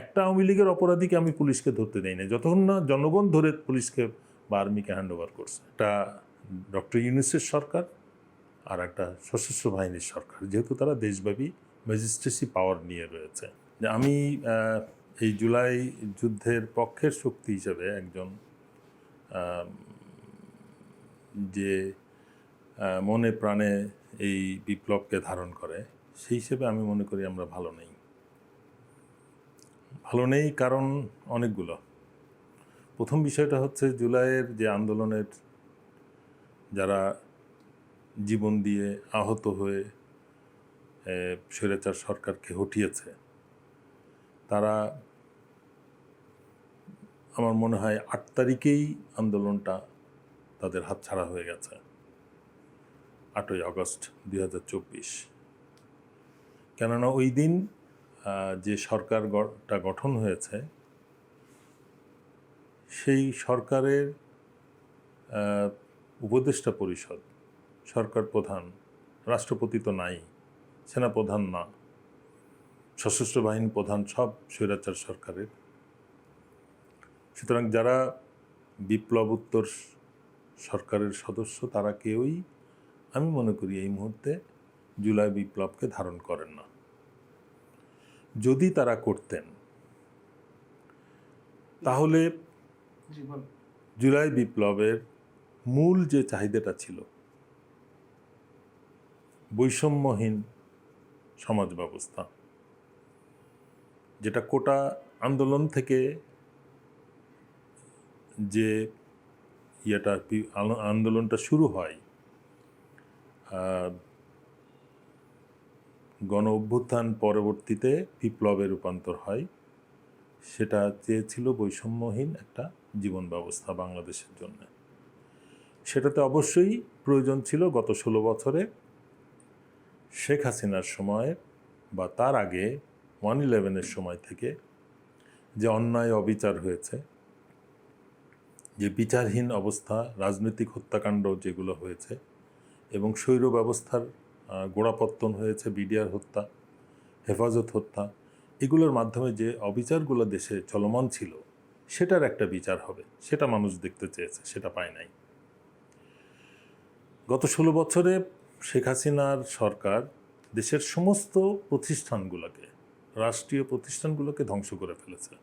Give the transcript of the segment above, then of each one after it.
একটা আওয়ামী লীগের অপরাধীকে আমি পুলিশকে ধরতে দেই না যতক্ষণ না জনগণ ধরে পুলিশকে বা আর্মিকে হ্যান্ড ওভার করছে। একটা ডক্টর ইউনুসের সরকার আর একটা সশস্ত্র বাহিনীর সরকার। যেহেতু তারা দেশব্যাপী ম্যাজিস্ট্রেসি পাওয়ার নিয়ে রয়েছে। যে আমি এই জুলাই যুদ্ধের পক্ষের শক্তি হিসেবে একজন যে মনে প্রাণে এই বিপ্লবকে ধারণ করে, সেই হিসেবে আমি মনে করি আমরা ভালো নেই। ভালো নেই কারণ অনেকগুলো। প্রথম বিষয়টা হচ্ছে জুলাইয়ের যে আন্দোলনের যারা জীবন দিয়ে আহত হয়ে স্বৈরাচার সরকারকে হটিয়েছে, তারা আমার মনে হয় আট তারিখেই আন্দোলনটা তাদের হাতছাড়া হয়ে গেছে, আটই আগস্ট দুই হাজার চব্বিশ। কেননা ওই দিন যে সরকারটা গঠন হয়েছে, সেই সরকারের উপদেষ্টা পরিষদ, সরকার প্রধান, রাষ্ট্রপতি তো নাই সেনাপ্রধান না, সশস্ত্র বাহিনী প্রধান সব স্বৈরাচার সরকারের। সুতরাং যারা বিপ্লব উত্তর সরকারের সদস্য তারা কেউই, আমি মনে করি এই মুহূর্তে জুলাই বিপ্লবকে ধারণ করেন না। যদি তারা করতেন। তাহলে জুলাই বিপ্লবের মূল যে চাহিদাটা ছিল বৈষম্যহীন সমাজ ব্যবস্থা যেটা কোটা আন্দোলন থেকে যে ইয়েটা আন্দোলনটা শুরু হয় গণ অভ্যুত্থান পরবর্তীতে বিপ্লবে রূপান্তর হয়। সেটা চেয়েছিল বৈষম্যহীন একটা জীবন ব্যবস্থা বাংলাদেশের জন্য। সেটাতে অবশ্যই প্রয়োজন ছিল গত ষোলো বছরে শেখ হাসিনার সময় বা তার আগে ওয়ান ইলেভেনের সময় থেকে যে অন্যায় অবিচার হয়েছে, যে বিচারহীন অবস্থা, রাজনৈতিক হত্যাকাণ্ড যেগুলো হয়েছে এবং স্বৈর ব্যবস্থার গোড়াপত্তন হয়েছে, বিডিআর হত্যা, হেফাজত হত্যা, এগুলোর মাধ্যমে যে অবিচারগুলো দেশে চলমান ছিল, সেটার একটা বিচার হবে। সেটা মানুষ দেখতে চেয়েছে, সেটা পায় নাই। গত ষোলো বছরে শেখ হাসিনার সরকার দেশের সমস্ত প্রতিষ্ঠানগুলোকে, রাষ্ট্রীয় প্রতিষ্ঠানগুলোকে ধ্বংস করে ফেলেছে।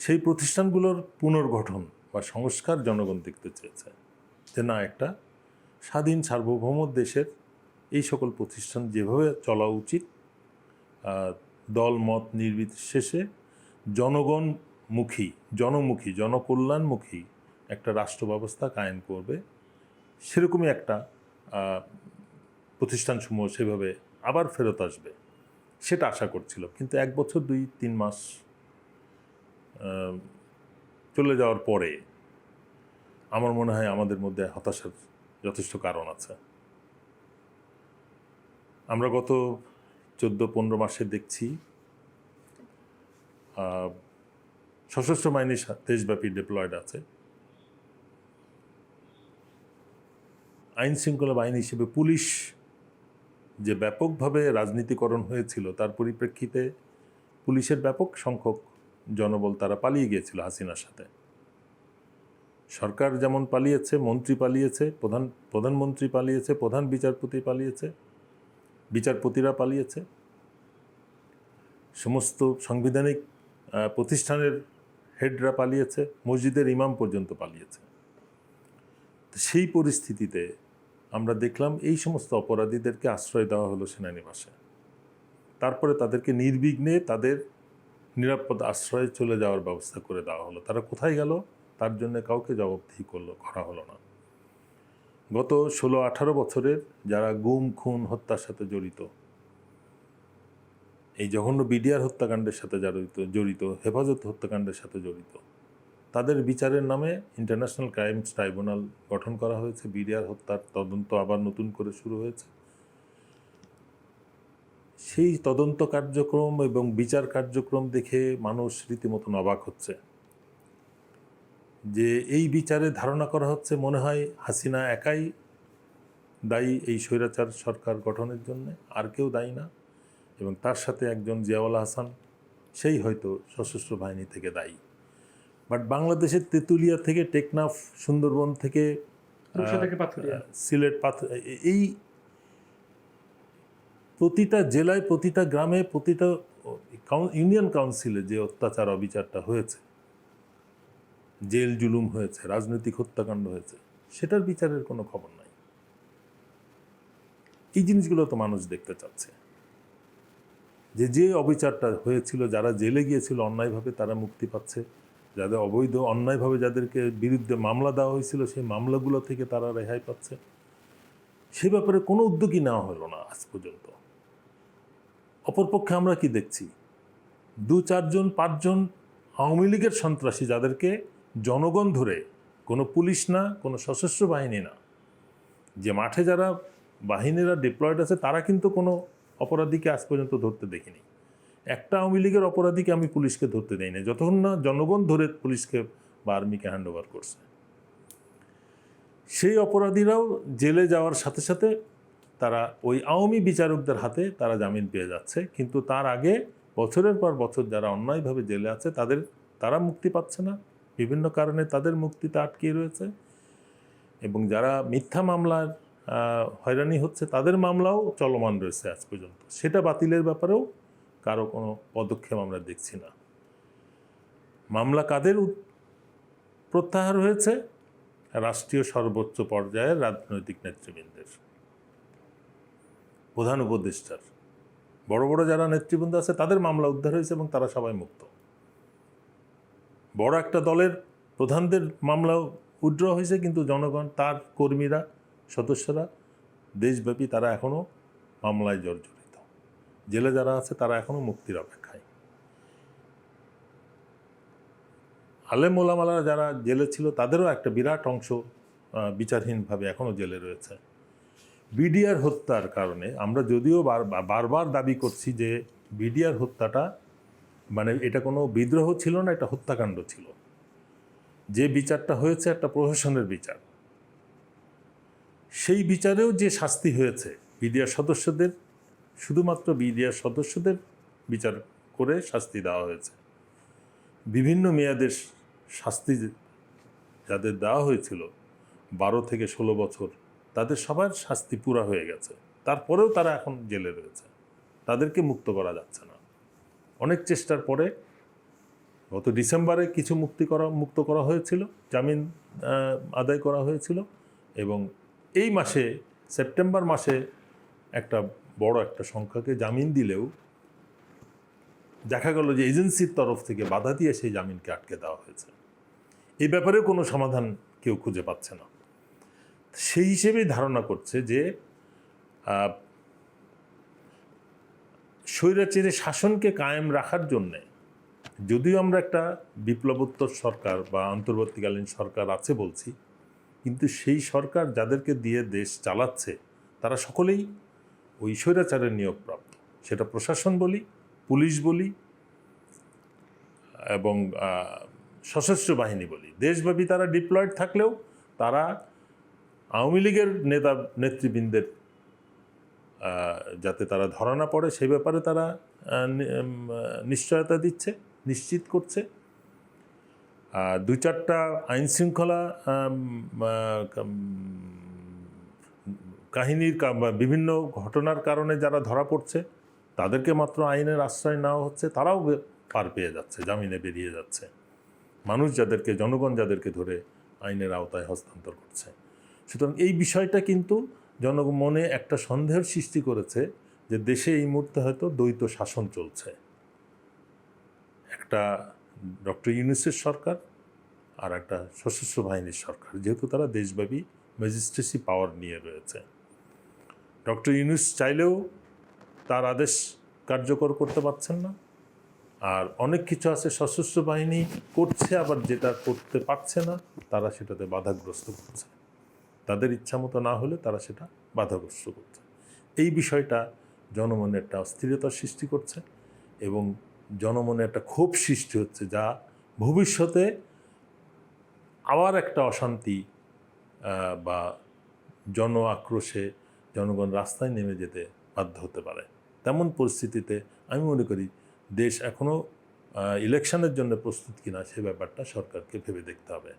সেই প্রতিষ্ঠানগুলোর পুনর্গঠন বা সংস্কার জনগণ দেখতে চেয়েছে যে না, একটা স্বাধীন সার্বভৌম দেশের এই সকল প্রতিষ্ঠান যেভাবে চলা উচিত দল, মত নির্বিশেষে জনগণমুখী জনমুখী, জনকল্যাণমুখী একটা রাষ্ট্র ব্যবস্থা কায়েম করবে। সেরকমই একটা প্রতিষ্ঠানসমূহ সেভাবে আবার ফেরত আসবে, সেটা আশা করছিল। কিন্তু এক বছর, দুই, তিন মাস চলে যাওয়ার পরে আমার মনে হয় আমাদের মধ্যে হতাশার যথেষ্ট কারণ আছে। আমরা গত চোদ্দ পনেরো মাসে দেখছি সশস্ত্র বাহিনী সা- দেশব্যাপী ডিপ্লয়েড আছে। আইন শৃঙ্খলা বাহিনী হিসেবে পুলিশ যে ব্যাপকভাবে রাজনীতিকরণ হয়েছিল, তার পরিপ্রেক্ষিতে পুলিশের ব্যাপক সংখ্যক জনবল তারা পালিয়ে গিয়েছিল হাসিনার সাথে। সরকার যেমন পালিয়েছে, মন্ত্রী পালিয়েছে, প্রধান, প্রধানমন্ত্রী পালিয়েছে, প্রধান বিচারপতি পালিয়েছে বিচারপতিরা পালিয়েছে। সমস্ত সাংবিধানিক প্রতিষ্ঠানের হেডরা পালিয়েছে, মসজিদের ইমাম পর্যন্ত পালিয়েছে। সেই পরিস্থিতিতে আমরা দেখলাম এই সমস্ত অপরাধীদেরকে আশ্রয় দেওয়া হলো সেনানিবাসে। তারপরে তাদেরকে নির্বিঘ্নে তাদের নিরাপদ আশ্রয়ে চলে যাওয়ার ব্যবস্থা করে দেওয়া হলো। তারা কোথায় গেল? তার জন্য কাউকে জবাবদিহি করল করা হলো না। গত ষোলো আঠারো বছরের যারা গুম, খুন, হত্যার সাথে জড়িত, এই জঘন্য বিডিআর হত্যাকাণ্ডের সাথে জড়িত জড়িত, হেফাজত হত্যাকাণ্ডের সাথে জড়িত, তাদের বিচারের নামে ইন্টারন্যাশনাল ক্রাইমস ট্রাইব্যুনাল গঠন করা হয়েছে। বিডিআর হত্যার তদন্ত আবার নতুন করে শুরু হয়েছে। সেই তদন্ত কার্যক্রম এবং বিচার কার্যক্রম দেখে মানুষ রীতিমতন অবাক হচ্ছে। যে এই বিচারে ধারণা করা হচ্ছে মনে হয় হাসিনা একাই দায়ী এই স্বৈরাচার সরকার গঠনের জন্য আর কেউ দায়ী না। এবং তার সাথে একজন জিয়াউল হাসান সেই হয়তো সশস্ত্র বাহিনী থেকে দায়ী। বাট বাংলাদেশের তেঁতুলিয়া থেকে টেকনাফ সুন্দরবন থেকে সিলেট পাথ এই প্রতিটা জেলায় প্রতিটা গ্রামে প্রতিটা ইউনিয়ন কাউন্সিলে যে অত্যাচার অবিচারটা হয়েছে জেল জুলুম হয়েছে, রাজনৈতিক হত্যাকাণ্ড হয়েছে, সেটার বিচারের কোনো খবর নাই। এই জিনিসগুলো তো মানুষ দেখতে চাচ্ছে। যে যে অবিচারটা হয়েছিল, যারা জেলে গিয়েছিল, অন্যায়ভাবে তারা মুক্তি পাচ্ছে। যাদের অবৈধ, অন্যায়ভাবে যাদেরকে বিরুদ্ধে মামলা দেওয়া হয়েছিল, সেই মামলাগুলো থেকে তারা রেহাই পাচ্ছে। সে ব্যাপারে কোনো উদ্যোগই নেওয়া হলো না আজ পর্যন্ত। অপরপক্ষে আমরা কি দেখছি? দু চারজন পাঁচজন আওয়ামী লীগের সন্ত্রাসী যাদেরকে জনগণ ধরে কোনো পুলিশ না, কোনো সশস্ত্র বাহিনী না। যে মাঠে যারা বাহিনীরা ডিপ্লয়েড আছে, তারা কিন্তু কোনো অপরাধীকে আজ পর্যন্ত ধরতে দেখিনি। একটা আওয়ামী লীগের অপরাধীকে আমি পুলিশকে ধরতে দেই না যতক্ষণ না জনগণ ধরে পুলিশকে বা আর্মিকে হ্যান্ড ওভার করছে। সেই অপরাধীরাও জেলে যাওয়ার সাথে সাথে তারা ওই আওয়ামী বিচারকদের হাতে তারা জামিন পেয়ে যাচ্ছে। কিন্তু তার আগে বছরের পর বছর যারা অন্যায়ভাবে জেলে আছে, তাদের, তারা মুক্তি পাচ্ছে না। বিভিন্ন কারণে তাদের মুক্তিতে আটকে রয়েছে এবং যারা মিথ্যা মামলার হয়রানি হচ্ছে তাদের মামলাও চলমান রয়েছে আজ পর্যন্ত। সেটা বাতিলের ব্যাপারেও কারও কোনো পদক্ষেপ আমরা দেখছি না। মামলা কাদের প্রত্যাহার হয়েছে? রাষ্ট্রীয় সর্বোচ্চ পর্যায়ের রাজনৈতিক নেতৃবৃন্দের। প্রধান উপদেষ্টার। বড় বড় যারা নেতৃবৃন্দ আছে তাদের মামলা উদ্ধার হয়েছে এবং তারা সবাই মুক্ত। বড় একটা দলের প্রধানদের মামলা উড্র হয়েছে, কিন্তু জনগণ, তার কর্মীরা, সদস্যরা, দেশব্যাপী তারা এখনও মামলায় জর্জরিত। জেলে যারা আছে, তারা এখনও মুক্তির অপেক্ষায়। আলেম ওলামালা যারা জেলে ছিল, তাদেরও একটা বিরাট অংশ বিচারহীনভাবে এখনও জেলে রয়েছে। বিডিআর হত্যার কারণে আমরা যদিও বার- বারবার দাবি করছি যে বিডিআর হত্যাটা মানে এটা কোনো বিদ্রোহ ছিল না, এটা হত্যাকাণ্ড ছিল। যে বিচারটা হয়েছে একটা প্রশাসনের বিচার। সেই বিচারেও যে শাস্তি হয়েছে বিডিআর সদস্যদের, শুধুমাত্র বিডিআর সদস্যদের বিচার করে শাস্তি দেওয়া হয়েছে। বিভিন্ন মেয়াদের শাস্তি যাদের দেওয়া হয়েছিল, বারো থেকে ষোলো বছর, তাদের সবার শাস্তি পুরা হয়ে গেছে। তারপরেও তারা এখন জেলে রয়েছে। তাদেরকে মুক্ত করা যাচ্ছে না। অনেক চেষ্টার পরে গত ডিসেম্বরে কিছু মুক্তি করা, মুক্ত করা হয়েছিল, জামিন আদায় করা হয়েছিল এবং এই মাসে, সেপ্টেম্বর মাসে একটা বড় একটা সংখ্যাকে জামিন দিলেও দেখা গেল যে এজেন্সির তরফ থেকে বাধা দিয়ে সেই জামিনকে আটকে দেওয়া হয়েছে। এই ব্যাপারে কোনো সমাধান কেউ খুঁজে পাচ্ছে না। সেই হিসেবেই ধারণা করছে যে স্বৈরাচারী শাসনকে কায়েম রাখার জন্যে যদিও আমরা একটা বিপ্লবোত্তর সরকার বা অন্তর্বর্তীকালীন সরকার আছে বলছি, কিন্তু সেই সরকার যাদেরকে দিয়ে দেশ চালাচ্ছে, তারা সকলেই ওই স্বৈরাচারের নিয়োগপ্রাপ্ত। সেটা প্রশাসন বলি, পুলিশ বলি, এবং সশস্ত্র বাহিনী বলি। দেশব্যাপী তারা ডিপ্লয়েড থাকলেও তারা আওয়ামী লীগের নেতা, নেতৃবৃন্দের যাতে তারা ধরা না পড়ে সেই ব্যাপারে তারা নিশ্চয়তা দিচ্ছে নিশ্চিত করছে। দু চারটা আইন শৃঙ্খলা আম, আহ, কাম- কাহিনীর বিভিন্ন ঘটনার কারণে যারা ধরা পড়ছে তাদেরকে মাত্র আইনের আশ্রয় নেওয়া হচ্ছে তারাও পার পেয়ে যাচ্ছে জামিনে বেরিয়ে যাচ্ছে। মানুষ যাদেরকে জনগণ যাদেরকে ধরে আইনের আওতায় হস্তান্তর করছে। সুতরাং এই বিষয়টা কিন্তু জনমনে একটা সন্দেহের সৃষ্টি করেছে যে দেশে এই মুহূর্তে হয়তো দ্বৈত শাসন চলছে। একটা ডক্টর ইউনুসের সরকার আর একটা সশস্ত্র বাহিনীর সরকার, যেহেতু তারা দেশব্যাপী ম্যাজিস্ট্রেসি পাওয়ার নিয়ে রয়েছে। ডক্টর ইউনুস চাইলেও তার আদেশ কার্যকর করতে পারছেন না। আর অনেক কিছু আছে সশস্ত্র বাহিনী করছে, আবার যেটা করতে পারছে না, তারা সেটাতে বাধাগ্রস্ত করছে। তাদের ইচ্ছা মতো না হলে তারা সেটা বাধাগ্রস্ত করছে। এই বিষয়টা জনমনে একটা অস্থিরতার সৃষ্টি করছে এবং জনমনে একটা ক্ষোভ সৃষ্টি হচ্ছে যা ভবিষ্যতে আবার একটা অশান্তি বা জন আক্রোশে জনগণ রাস্তায় নেমে যেতে বাধ্য হতে পারে। তেমন পরিস্থিতিতে আমি মনে করি দেশ এখনও ইলেকশনের জন্য প্রস্তুত কিনা সে ব্যাপারটা সরকারকে ভেবে দেখতে হবে।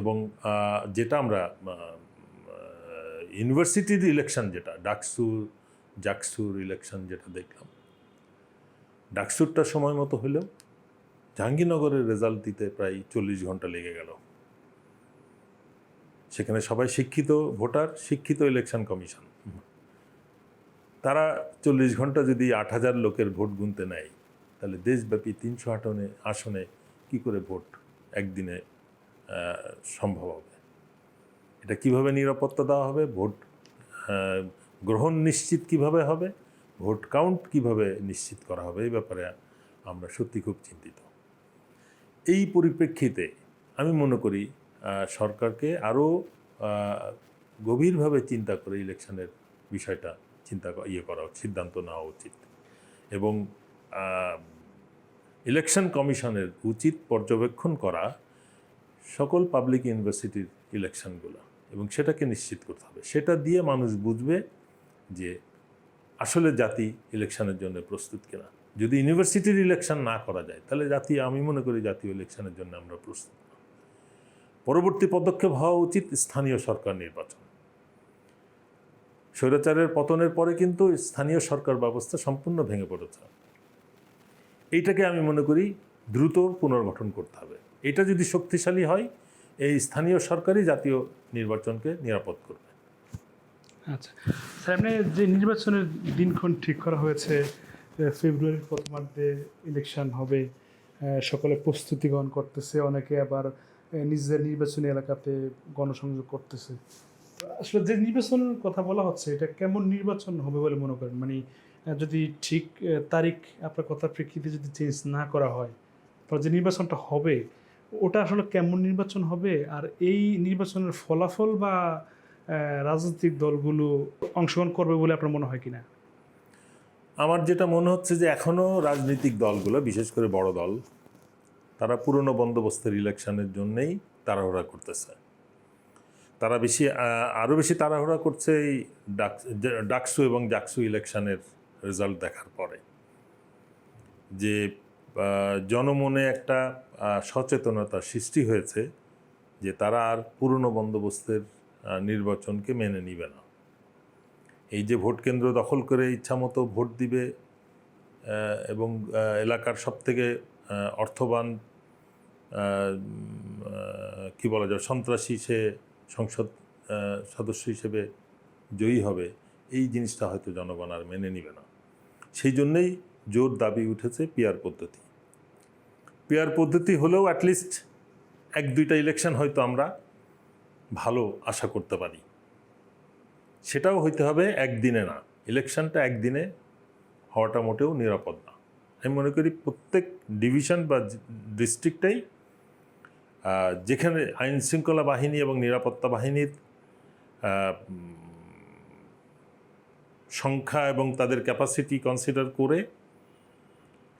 এবং যেটা আমরা ইউনিভার্সিটির ইলেকশন যেটা, ডাকসুর, জাকসুর ইলেকশন যেটা দেখলাম, ডাকসুরটা সময় মতো হলেও জাহাঙ্গীরনগরের রেজাল্ট দিতে প্রায় চল্লিশ ঘণ্টা লেগে গেল। সেখানে সবাই শিক্ষিত, ভোটার, শিক্ষিত ইলেকশন কমিশন তারা চল্লিশ ঘণ্টা যদি আট হাজার লোকের ভোট গুনতে নেয়, তাহলে দেশব্যাপী তিনশো আটনে, আসনে কি করে ভোট একদিনে সম্ভব হবে। এটা কীভাবে নিরাপত্তা দেওয়া হবে? ভোট গ্রহণ নিশ্চিত কীভাবে হবে? ভোট কাউন্ট কীভাবে নিশ্চিত করা হবে? এই ব্যাপারে আমরা সত্যি খুব চিন্তিত। এই পরিপ্রেক্ষিতে আমি মনে করি সরকারকে আরও গভীরভাবে চিন্তা করে ইলেকশনের বিষয়টা চিন্তা ইয়ে করা সিদ্ধান্ত নেওয়া উচিত। এবং ইলেকশন কমিশনের উচিত পর্যবেক্ষণ করা সকল পাবলিক ইউনিভার্সিটির ইলেকশনগুলো এবং সেটাকে নিশ্চিত করতে হবে। সেটা দিয়ে মানুষ বুঝবে যে আসলে জাতি ইলেকশনের জন্য প্রস্তুত কিনা। যদি ইউনিভার্সিটির ইলেকশন না করা যায়, তাহলে জাতি, আমি মনে করি জাতীয় ইলেকশনের জন্য আমরা প্রস্তুত পরবর্তী পদক্ষেপ হওয়া উচিত স্থানীয় সরকার নির্বাচন। স্বৈরাচারের পতনের পরে কিন্তু স্থানীয় সরকার ব্যবস্থা সম্পূর্ণ ভেঙে পড়েছে। এইটাকে আমি মনে করি দ্রুত পুনর্গঠন করতে হবে। এটা যদি শক্তিশালী হয়, এই স্থানীয় সরকারই জাতীয় নির্বাচনকে নিরাপদ করবে। আচ্ছা। স্যার এমনি যে নির্বাচনের দিনক্ষণ ঠিক করা হয়েছে ফেব্রুয়ারির প্রথমার্ধে ইলেকশন হবে সকলে প্রস্তুতি গ্রহণ করতেছে, অনেকে আবার নিজেদের নির্বাচনী এলাকাতে গণসংযোগ করতেছে। আসলে যে নির্বাচনের কথা বলা হচ্ছে, এটা কেমন নির্বাচন হবে বলে মনে করেন? মানে যদি ঠিক তারিখ আপনার কথার প্রেক্ষিতে যদি চেঞ্জ না করা হয় পর যে নির্বাচনটা হবে ওটা আসলে কেমন নির্বাচন হবে? আর এই নির্বাচনের ফলাফল বা রাজনৈতিক দলগুলো অংশগ্রহণ করবে বলে আপনার মনে হয় কিনা? আমার যেটা মনে হচ্ছে যে এখনও রাজনৈতিক দলগুলো, বিশেষ করে বড় দল, তারা পুরনো বন্দোবস্তের ইলেকশনের জন্যেই তাড়াহুড়া করতেছে। তারা বেশি আরও বেশি তাড়াহুড়া করছে এই ডাক, ডাকসু এবং জাকসু ইলেকশনের রেজাল্ট দেখার পরে। যে জনমনে একটা সচেতনতা সৃষ্টি হয়েছে যে তারা আর পুরনো বন্দোবস্তের নির্বাচনকে মেনে নিবে না। এই যে ভোট কেন্দ্র দখল করে ইচ্ছামতো ভোট দিবে এবং এলাকার সব থেকে অর্থবান কি বলা যায়, সন্ত্রাসী সে সংসদ সদস্য হিসেবে জয়ী হবে, এই জিনিসটা হয়তো জনগণ আর মেনে নিবে না। সেই জন্যেই জোর দাবি উঠেছে পিয়ার পদ্ধতি। পিয়ার পদ্ধতি হলেও অ্যাটলিস্ট এক দুইটা ইলেকশন হয়তো আমরা ভালো আশা করতে পারি। সেটাও হইতে হবে একদিনে না। ইলেকশনটা একদিনে হওয়াটা মোটেও নিরাপদ না। আমি মনে করি প্রত্যেক ডিভিশন বা ডিস্ট্রিক্টেই যেখানে আইন শৃঙ্খলা বাহিনী এবং নিরাপত্তা বাহিনীর সংখ্যা এবং তাদের ক্যাপাসিটি কনসিডার করে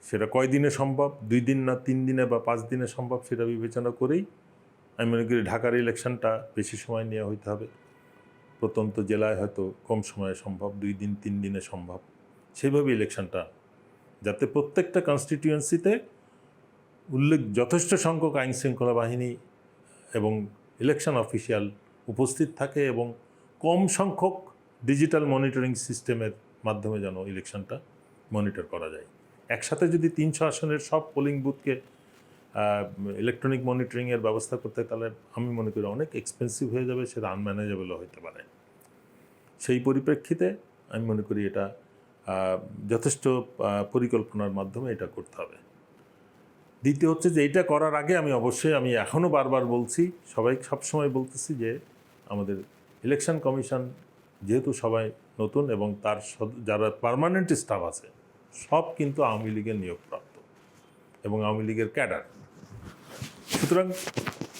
সেটা কয় দিনে সম্ভব? দুই দিন না তিন দিনে বা পাঁচ দিনে সম্ভব সেটা বিবেচনা করেই আমি মনে করি ঢাকার ইলেকশনটা বেশি সময় নেওয়া হইতে হবে। প্রত্যন্ত জেলায় হয়তো কম সময়ে সম্ভব, দুই দিন, তিন দিনে সম্ভব। সেইভাবে ইলেকশনটা যাতে প্রত্যেকটা কনস্টিটিউয়েন্সিতে উল্লেখ, যথেষ্ট সংখ্যক আইন শৃঙ্খলা বাহিনী এবং ইলেকশন অফিসিয়াল উপস্থিত থাকে এবং কম সংখ্যক ডিজিটাল মনিটরিং সিস্টেমের মাধ্যমে যেন ইলেকশনটা মনিটর করা যায়। একসাথে যদি তিনশো আসনের সব পোলিং বুথকে ইলেকট্রনিক মনিটরিংয়ের ব্যবস্থা করতে তাহলে আমি মনে করি অনেক এক্সপেন্সিভ হয়ে যাবে, সেটা আনম্যানেজেবলও হতে পারে। সেই পরিপ্রেক্ষিতে আমি মনে করি এটা যথেষ্ট পরিকল্পনার মাধ্যমে এটা করতে হবে। দ্বিতীয় হচ্ছে যে এটা করার আগে আমি অবশ্যই, আমি এখনও বারবার বলছি, সবাই সবসময় বলতেছি যে আমাদের ইলেকশন কমিশন যেহেতু সবাই নতুন এবং তার যারা পার্মানেন্ট স্টাফ আছে সব কিন্তু আওয়ামী লীগের নিয়োগপ্রাপ্ত এবং আওয়ামী লীগের ক্যাডার। সুতরাং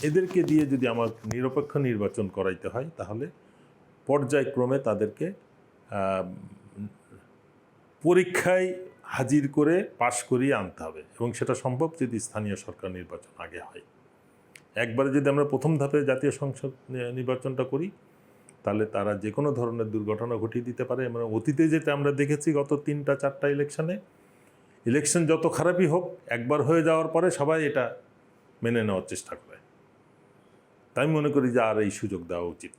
এদেরকে দিয়ে যদি আমার নিরপেক্ষ নির্বাচন করাইতে হয়, তাহলে পর্যায়ক্রমে তাদেরকে পরীক্ষায় হাজির করে পাশ করিয়ে আনতে হবে এবং সেটা সম্ভব যদি স্থানীয় সরকার নির্বাচন আগে হয়। একবারে যদি আমরা প্রথম ধাপে জাতীয় সংসদ নির্বাচনটা করি তাহলে তারা যে কোনো ধরনের দুর্ঘটনা ঘটিয়ে দিতে পারে। এবং অতীতে যেটা আমরা দেখেছি গত তিনটা, চারটা ইলেকশনে ইলেকশন যত খারাপই হোক, একবার হয়ে যাওয়ার পরে সবাই এটা মেনে নেওয়ার চেষ্টা করে। তাই মনে করি যে আর এই সুযোগ দেওয়া উচিত